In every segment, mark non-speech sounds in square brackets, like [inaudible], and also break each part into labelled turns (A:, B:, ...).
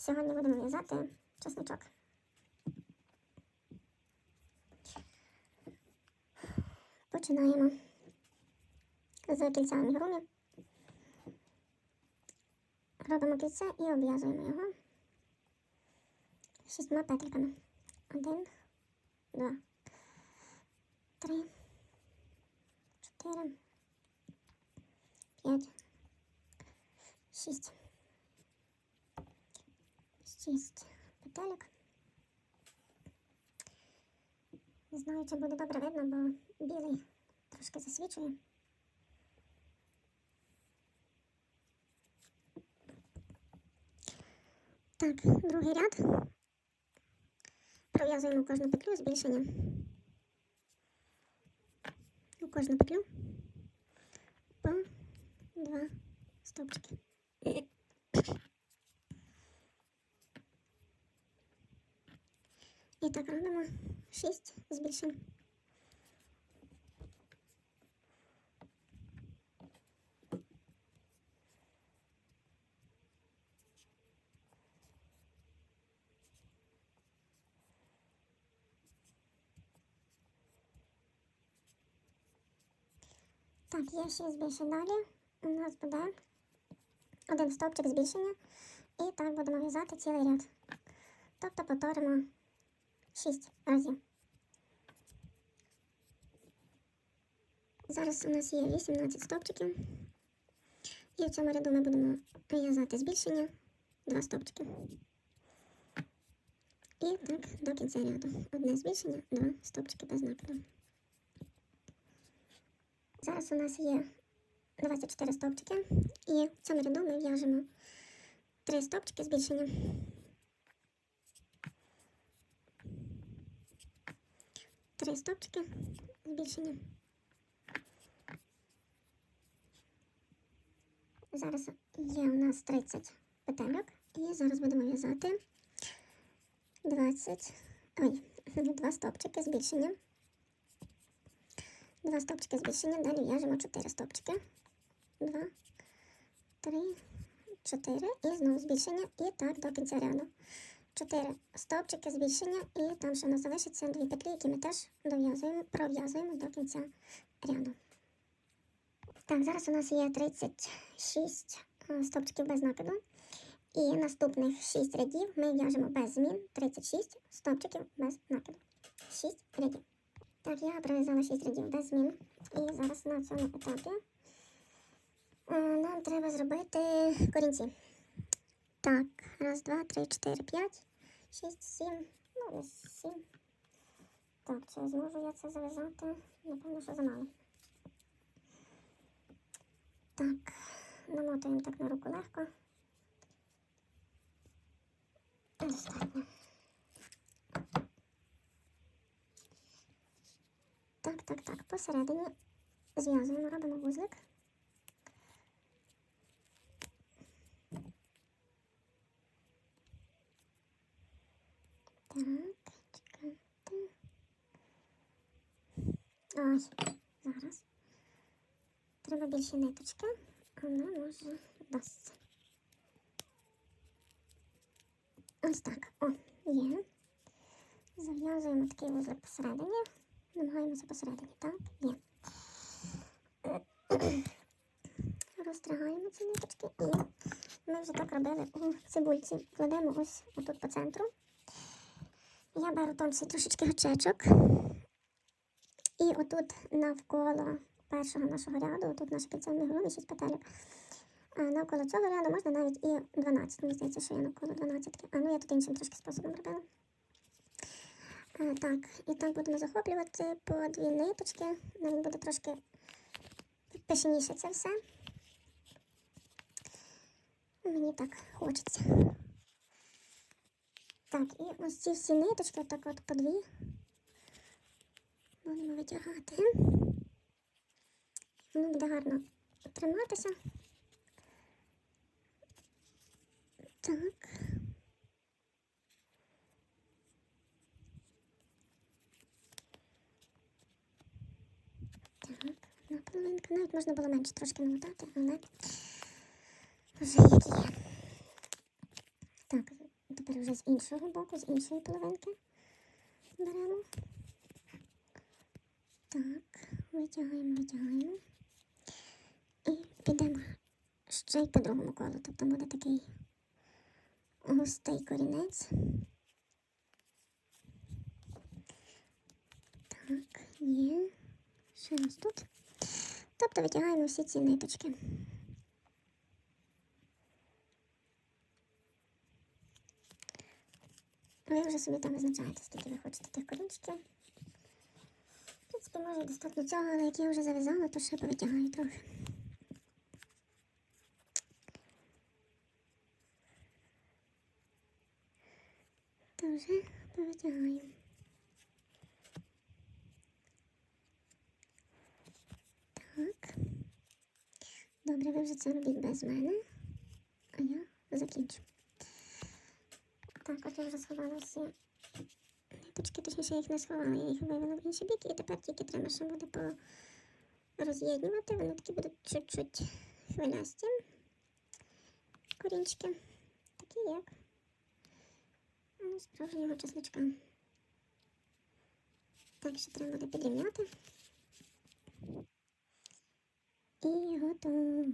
A: Сьогодні будемо в'язати чесничок. Починаємо з кільця амігурумі. Робимо кільце і обв'язуємо його шістьма петельками. Один, два, три, чотири, п'ять, шість. Шість петелек. Не знаю, чи буде добре видно, бо білий трошки засвічує. Так, другий ряд. Пров'язуємо кожну петлю збільшення. У кожну петлю по два стовпчики. І так робимо 6 збільшень. Так, є 6 збільшень далі. У нас буде один стовпчик збільшення. І так будемо в'язати цілий ряд. Тобто повторимо 6 разів. Зараз у нас є 18 стовпчиків. І в цьому ряду ми будемо в'язати збільшення 2 стовпчики. І так до кінця ряду. Одне збільшення, два стовпчики без накиду. Зараз у нас є 24 стовпчики. І в цьому ряду ми в'яжемо 3 стовпчики збільшення. Три стопчики збільшення. Зараз є у нас 30 петельок. І зараз будемо в'язати 20, ой, [laughs] два стопчики збільшення. Два стопчики збільшення, далі в'яжемо 4 стопчики. Два, три, чотири. І знову збільшення. І так до кінця ряду. 4 стовпчики збільшення, і там ще у залишиться дві петлі, які ми теж дов'язуємо, пров'язуємо до кінця ряду. Так, зараз у нас є 36 е, стовпчиків без накиду. І наступних 6 рядів ми в'яжемо без змін 36 стовпчиків без накиду. 6 рядів. Так, я пров'язала 6 рядів без змін. І зараз на цьому етапі е, нам треба зробити корінці. Так, раз, два, три, чотири, п'ять, шість, сім, ну, десь сім. Так, чи зможу я це зав'язати? Напевно, що замало. Так, намотуємо так на руку легко. Достатньо. Так, так, так, посередині зв'язуємо, робимо вузлик. Ой, зараз. Треба більше ниточки, але може вдасться. Ось так. О, є. Зав'язуємо такий вузлик посередині. Намагаємося посередині. Так, є. Розтягаємо ці ниточки і ми вже так робили у цибульці. Кладемо ось отут по центру. Я беру тонший трошечки гачечок. І отут навколо першого нашого ряду, тут наша кільцевна груди, 6 петелек. А навколо цього ряду можна навіть і 12. Мені здається, що я навколо 12. А ну я тут іншим трошки способом робила. Так, і так будемо захоплювати по дві ниточки. Нам буде трошки пишніше це все. Мені так хочеться. Так, і ось ці всі ниточки, так от по дві. Будемо витягати. Воно буде гарно триматися. Так. Так, на половинку. Навіть можна було менше трошки намотати, але вже є. Вже з іншого боку, з іншої половинки беремо. Так, витягаємо, витягаємо. І підемо ще й по другому колу. Тобто буде такий густий корінець. Так, є. Ще раз тут. Тобто витягаємо всі ці ниточки. Ви вже собі там визначаєте, скільки ви хочете тих корінчиків. В принципі, може достатньо цього, але як я вже зав'язала, то ще повитягаю трохи. То вже повитягаю. Так. Добре, ви вже це робіть без мене, а я закінчу. Так, от я вже сховала всі ниточки, точніше я їх не сховала, я їх вивела в інші біки, і тепер тільки треба ще буде роз'єднувати. Вони такі будуть чуть-чуть хвилясті. Корінчики. Такі як у справжнього чесночка. Так, ще треба буде підрівняти. І готово.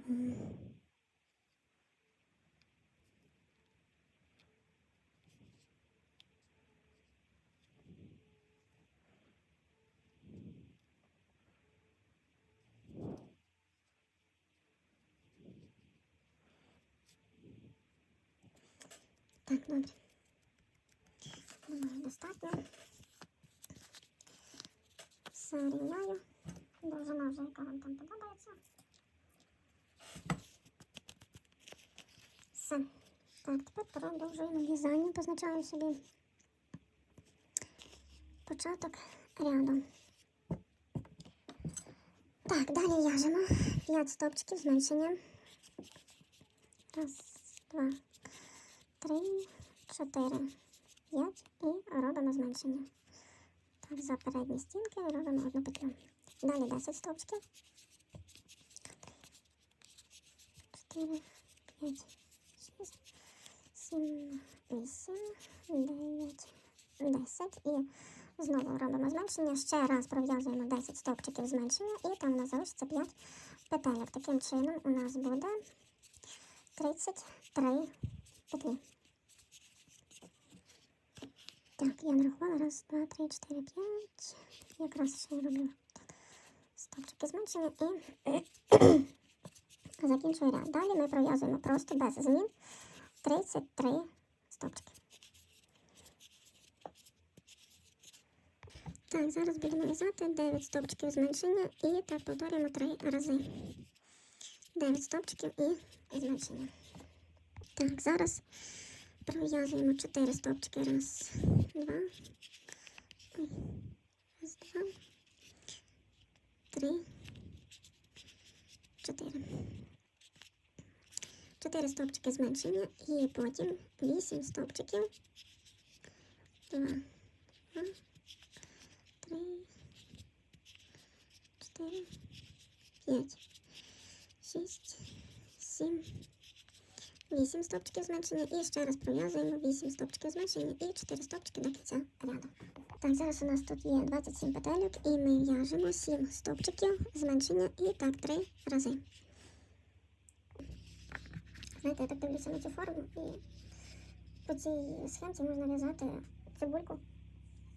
A: Так, добре. Думаю, достатньо. Все рівняю. Довжина вже, яка вам там подобається. Все. Так, тепер продовжуємо в'язання. Позначаємо собі початок ряду. Так, далі в'яжемо 5 стопчиків зменшення. Раз, два, три, чотири, п'ять і робимо зменшення. Так, за передні стінки робимо одну петлю. Далі 10 стовпчиків. 4, 5, 6, 7, 8, 9, 10. І знову робимо зменшення. Ще раз пров'язуємо 10 стовпчиків зменшення і там у нас залишиться 5 петелек. Таким чином у нас буде 33 петлі. Так, я нарахувала. Раз, два, три, чотири, п'ять. Якраз ще роблю стопчики зменшення і [clears throat] закінчую ряд. Далі ми пров'язуємо просто без змін 33 стопчики. Так, зараз будемо в'язати 9 стопчиків зменшення і так повторюємо 3 рази. 9 стопчиків і зменшення. Так, зараз пров'язуємо 4 стопчики. Раз, два. Раз, два. Три. Чотири. Чотири стопчики зменшення і потім вісім стопчиків. Два. Два. Три. Чотири. П'ять. Шість. Сім. 8 стопчиків зменшення і ще раз пров'язуємо 8 стопчиків зменшення і 4 стопчики до кінця ряду. Так, зараз у нас тут є 27 петельок і ми в'яжемо 7 стопчиків зменшення і так 3 рази. Знаєте, я так дивлюся на цю форму і по цій схемці можна в'язати цибульку,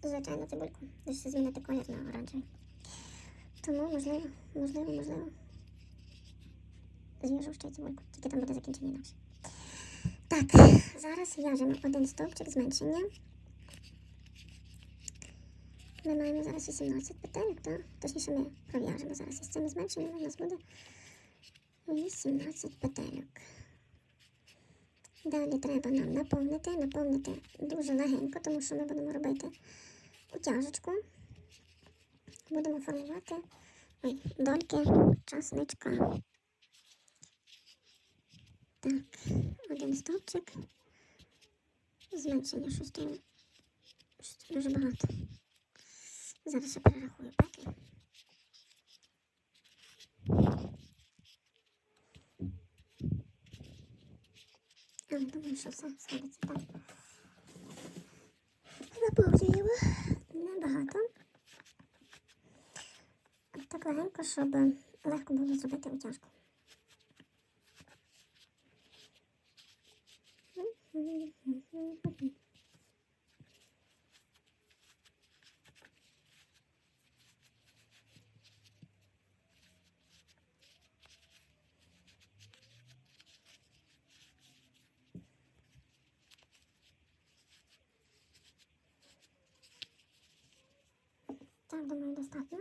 A: звичайну цибульку, лише змінити колір на оранжевий. Тому можливо, можливо, можливо. Зв'яжу ще цибульку, тільки там буде закінчення інакше. Так, зараз в'яжемо один стовпчик зменшення. Ми маємо зараз 18 петель, так? Точніше, ми пров'яжемо зараз із цими зменшеннями. У нас буде 18 петельок. Далі треба нам наповнити, наповнити дуже легенько, тому що ми будемо робити утяжечку. Будемо формувати ой, дольки часничка. Так, один стовпчик. Зменшення шостої. Щось дуже багато. Зараз я перерахую петлі. Але думаю, що все сходиться так. Заповнюємо небагато. Так легенько, щоб легко було зробити утяжку. Так, думаю, достатньо.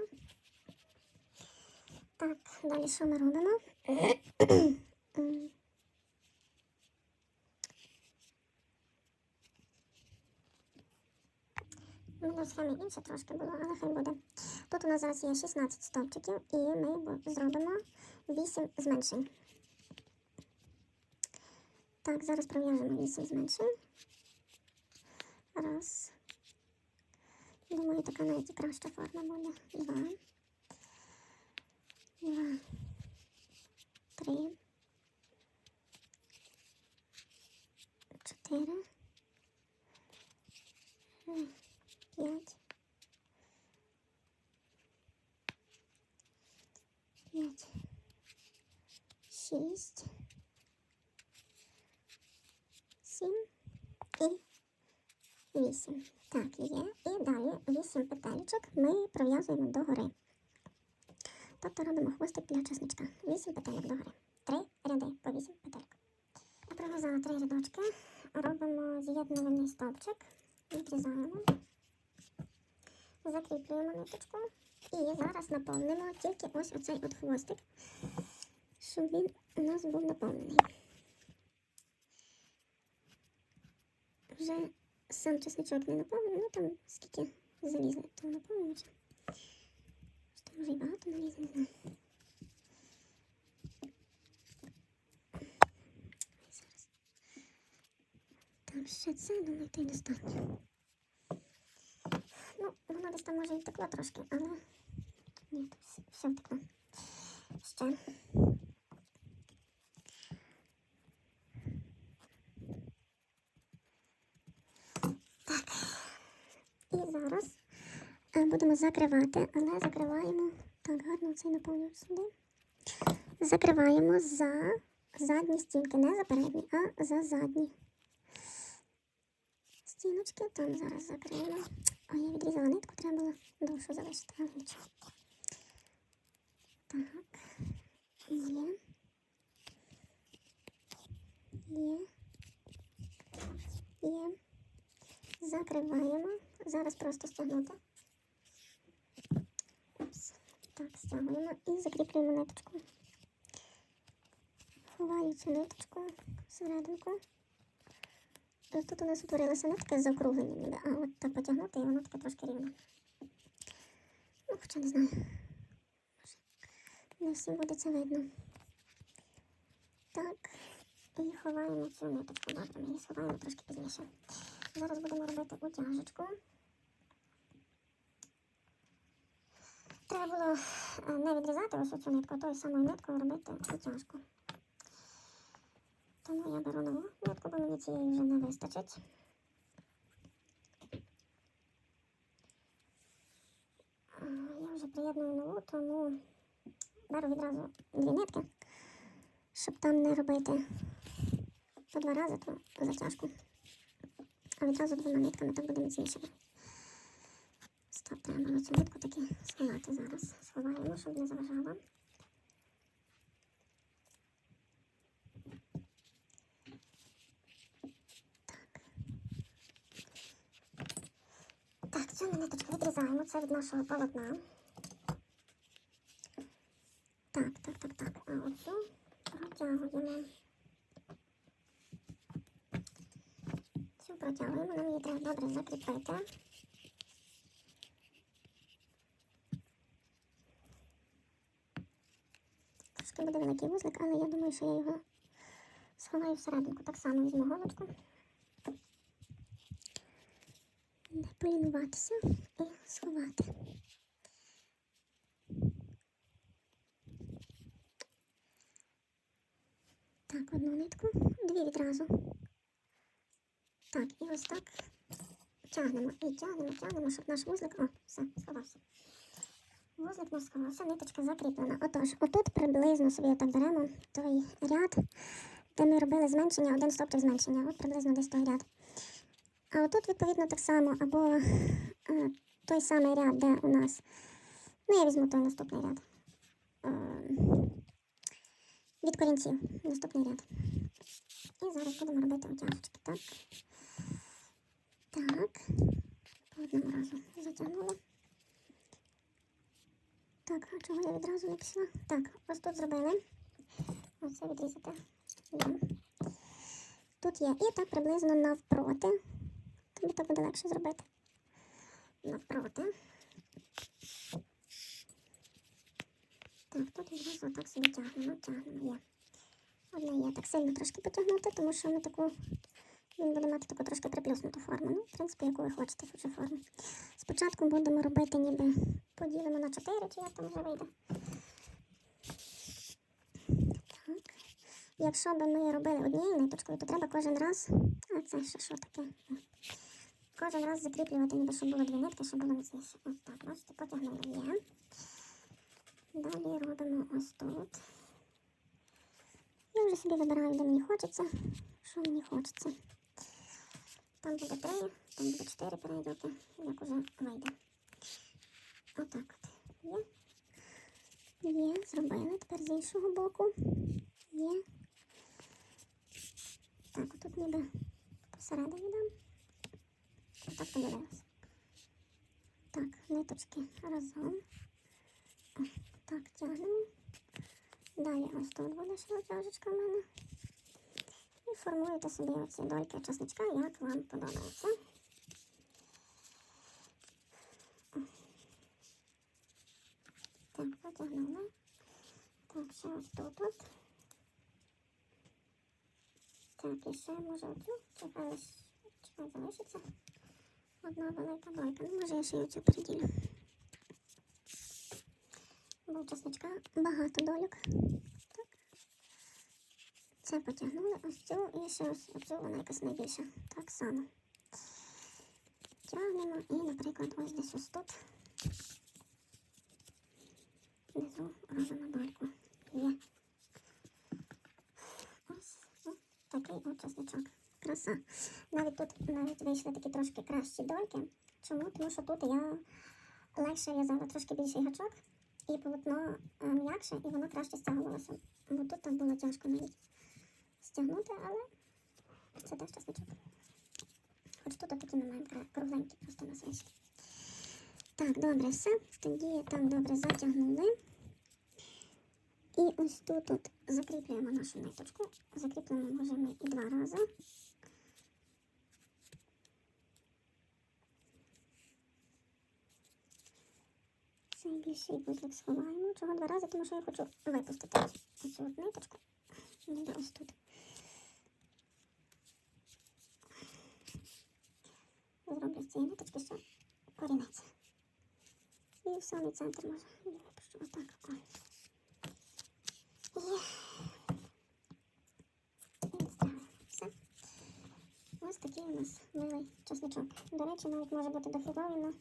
A: Так, далі що ми робимо? На інше трошки було, але хай буде. Тут у нас зараз є 16 стовпчиків, і ми зробимо 8 зменшень. Так, зараз пров'яжемо 8 зменшень. Раз. Думаю, така навіть і краща форма буде. Два. Два. Три. Чотири. П'ять. П'ять. Шість. Сім. І вісім. Так, є. І далі вісім петелечок ми пров'язуємо догори. Тобто робимо хвостик для чесничка. Вісім петелек догори. Три ряди по вісім петельок. Я пров'язала три рядочки. Робимо з'єднувальний стовпчик. Відрізаємо. Закріплюємо ниточку. І зараз наповнимо тільки ось оцей от хвостик, щоб він у нас був наповнений. Вже сам чесничок не наповнений, ну там скільки залізли, то наповнюється. Що може і багато налізли, не знаю. Ще це, думаю, та й достатньо. Воно десь там може і втекло трошки, але ні, все, втекло. Ще. Так. І зараз е, будемо закривати, але закриваємо так гарно цей наповнюємо сюди. Закриваємо за задні стінки, не за передні, а за задні стіночки. Там зараз закриємо. А я відрізала нитку, треба було довшу залишити. Так. Є. Є. Є. Закриваємо. Зараз просто стягнути. Так, стягуємо і закріплюємо ниточку. Ховаю ниточку всерединку. Тут у нас утворилося не таке заокруглення ніби, а от так потягнути і воно таке трошки рівне. Ну, хоча не знаю. Не всім буде це видно. Так. І ховаємо цю ниточку. Добре, ми її сховаємо трошки пізніше. Зараз будемо робити утяжечку. Треба було е, не відрізати ось цю нитку, а тою самою ниткою робити утяжку. Тому я беру нову нитку, бо мені цієї вже не вистачить. Я вже приєдную нову, тому беру відразу дві нитки, щоб там не робити по два рази ту затяжку. А відразу двома нитками так буде міцніше. Стоп, треба цю нитку таки сховати зараз. Сховаємо, щоб не заважала. Так, цю ниточку відрізаємо, це від нашого полотна. Так, так, так, так. А оцю протягуємо. Цю протягуємо, нам її треба добре закріпити. Трошки буде великий вузлик, але я думаю, що я його сховаю всерединку. Так само візьму голочку. Не полінуватися і сховати. Так, одну нитку, дві відразу. Так, і ось так тягнемо і тягнемо, тягнемо, щоб наш вузлик, о, все, сховався. Вузлик наш сховався, ниточка закріплена. Отож, отут приблизно собі отак беремо той ряд, де ми робили зменшення, один стопчик зменшення, от приблизно десь той ряд. А отут, відповідно, так само, або е, той самий ряд, де у нас, ну я візьму той наступний ряд. Е, від корінців, наступний ряд. І зараз будемо робити утяжечки, так? Так, по одному разу затягнула. Так, а чого я відразу не пішла? Так, ось тут зробили. Ось це відрізати. Тут є. І так приблизно навпроти. Тобі так буде легше зробити. Навпроти. Так, тут відразу отак собі тягнемо, тягнемо, є. Одне є. Так сильно трошки потягнути, тому що ми таку, він буде мати таку трошки приплюснуту форму. Ну, в принципі, яку ви хочете цю форму. Спочатку будемо робити ніби поділимо на 4, чи як там вже вийде. Так. Якщо б ми робили однією ниточкою, то треба кожен раз. А це ще що таке? Кожен раз закріплювати, ніби щоб було дві нитки, щоб було міцніше. Ось так, бачите, потягнули є. Далі робимо ось тут. Я вже собі вибираю, де мені хочеться, що мені хочеться. Там буде три, там буде чотири перейдете, як уже вийде. Отак от. Є. Є, зробили. Тепер з іншого боку. Є. Так, отут ніби посередині дам. Отак подивилася. Так, ниточки разом. Так, тягнемо. Далі ось тут буде ще отяжечка в мене. І формуєте собі оці дольки часничка, як вам подобається. Так, потягнули. Так, ще ось тут от. Так, і ще може оцю, чекай, чекай, залишиться. Одна велика долька. Ну, може я ще оцю переділю. Бо у часничка багато дольок. Так. Це потягнули ось цю і ще ось оцю, вона якась найбільша. Так само. Тягнемо і, наприклад, ось десь ось тут. Внизу робимо дольку. Є. Ось, ось такий от часничок. Краса. Навіть тут навіть вийшли такі трошки кращі дольки. Чому? Тому що тут я легше в'язала трошки більший гачок, і полотно е, м'якше, і воно краще стягувалося. Бо тут так було тяжко навіть стягнути, але це теж часничок. Хоч тут такі маємо кругленькі, просто у нас вийшли. Так, добре, все. Тоді так добре затягнули. І ось тут от закріплюємо нашу ниточку. Закріплюємо може ми і два рази. Більший вузлик сховаємо. Чого два рази, тому що я хочу випустити оцю от ниточку. Ніби ось тут. Зроблю з цієї ниточки ще корінець. І в самий центр може. Я випущу отак. О. І. Ось такий у нас милий часничок. До речі, навіть може бути дофіговано.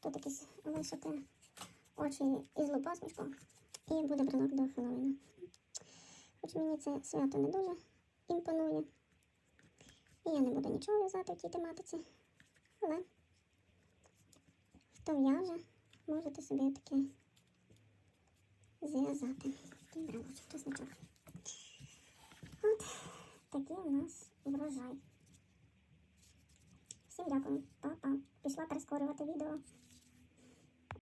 A: Тут якісь вишити очі і злу посмішку. І буде брелок до Хеллоуіну. Хоч мені це свято не дуже імпонує. І я не буду нічого в'язати в тій тематиці. Але хто в'яже, можете собі таке зв'язати. Такий. От такий у нас врожай. Всім дякую. Па-па. Пішла прискорювати відео.